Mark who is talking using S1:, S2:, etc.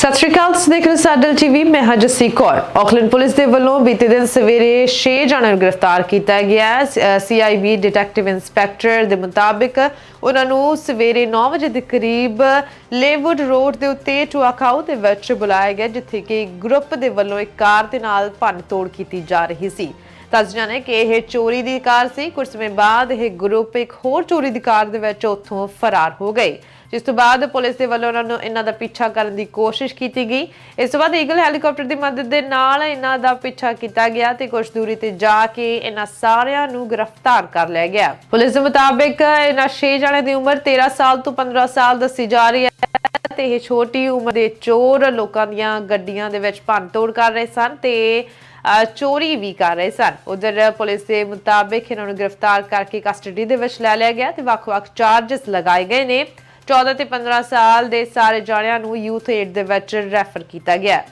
S1: ਸਤਿ ਸ਼੍ਰੀ ਅਕਾਲ, ਤੁਸੀਂ ਦੇਖ ਰਹੇ ਹੋ ਸਾਡਲ ਟੀਵੀ ਮੈਂ ਹਾਂ ਜੱਸੀ ਕੌਰ। ਆਕਲੈਂਡ ਪੁਲਿਸ ਦੇ ਵੱਲੋਂ ਬੀਤੇ ਦਿਨ ਸਵੇਰੇ 6 ਜਣਿਆਂ ਨੂੰ ਗ੍ਰਿਫਤਾਰ ਕੀਤਾ ਗਿਆ। ਸੀਆਈਬੀ ਡਿਟੈਕਟਿਵ ਇੰਸਪੈਕਟਰ ਦੇ ਮੁਤਾਬਿਕ ਉਹਨਾਂ ਨੂੰ ਸਵੇਰੇ 9 ਵਜੇ ਦੇ ਕਰੀਬ ਲੇਵੁੱਡ ਰੋਡ ਦੇ ਉੱਤੇ ਟੁਆਕਾਊ ਦੇ ਵਿੱਚ ਬੁਲਾਇਆ ਗਿਆ, ਜਿੱਥੇ ਕਿ ਗਰੁੱਪ ਦੇ ਵੱਲੋਂ ਇੱਕ ਕਾਰ ਦੇ ਨਾਲ ਭੰਨ ਤੋੜ ਕੀਤੀ ਜਾ ਰਹੀ ਸੀ। ਦੱਸ ਜਾਣੇ ਕਿ ਇਹ ਚੋਰੀ ਦੀ ਕਾਰ ਸੀ। ਕੁਝ ਸਮੇਂ ਬਾਅਦ ਇਹ ਗਰੁੱਪ ਇੱਕ ਹੋਰ ਚੋਰੀ ਦੀ ਕਾਰ ਦੇ ਵਿੱਚ ਉੱਥੋਂ ਫਰਾਰ ਹੋ ਗਏ। ਜਿਸ ਤੋਂ ਬਾਅਦ ਪੁਲਿਸ ਦੇ ਵੱਲੋਂ ਉਹਨਾਂ ਨੂੰ ਇਹਨਾਂ ਦਾ ਪਿੱਛਾ ਕਰਨ ਦੀ ਕੋਸ਼ਿਸ਼ ਕੀਤੀ ਗਈ। ਇਸ ਤੋਂ ਬਾਅਦ ਈਗਲ ਹੈਲੀਕਾਪਟਰ ਦੀ ਮਦਦ ਦੇ ਨਾਲ ਇਹਨਾਂ ਦਾ ਪਿੱਛਾ ਕੀਤਾ ਗਿਆ ਤੇ ਕੁਝ ਦੂਰੀ ਤੇ ਜਾ ਕੇ ਇਹਨਾਂ ਸਾਰਿਆਂ ਨੂੰ ਗ੍ਰਿਫਤਾਰ ਕਰ ਲਿਆ ਗਿਆ। ਪੁਲਿਸ ਦੇ ਮੁਤਾਬਿਕ ਇਹਨਾਂ 6 ਜਣਿਆਂ ਦੀ ਉਮਰ 13 ਸਾਲ ਤੋਂ 15 ਸਾਲ ਦੱਸੀ ਜਾ ਰਹੀ ਹੈ ਤੇ ਇਹ ਛੋਟੀ ਉਮਰ ਦੇ ਚੋਰ ਲੋਕਾਂ ਦੀਆਂ ਗੱਡੀਆਂ ਦੇ ਵਿੱਚ ਭੰਨਤੋੜ ਕਰ ਰਹੇ ਸਨ ਤੇ ਚੋਰੀ ਵੀ ਕਰ ਰਹੇ ਸਨ। ਉਧਰ ਪੁਲਿਸ ਦੇ ਮੁਤਾਬਿਕ ਇਹਨਾਂ ਨੂੰ ਗ੍ਰਿਫਤਾਰ ਕਰਕੇ ਕਸਟਡੀ ਦੇ ਵਿੱਚ ਲੈ ਲਿਆ ਗਿਆ ਤੇ ਵੱਖ-ਵੱਖ ਚਾਰजेस ਲਗਾਏ ਗਏ ਨੇ। 14 ਤੇ 15 ਸਾਲ ਦੇ ਸਾਰੇ ਜਾਣਿਆਂ ਨੂੰ ਯੂਥ ਏਡ ਦੇ ਵਿੱਚ ਰੈਫਰ ਕੀਤਾ ਗਿਆ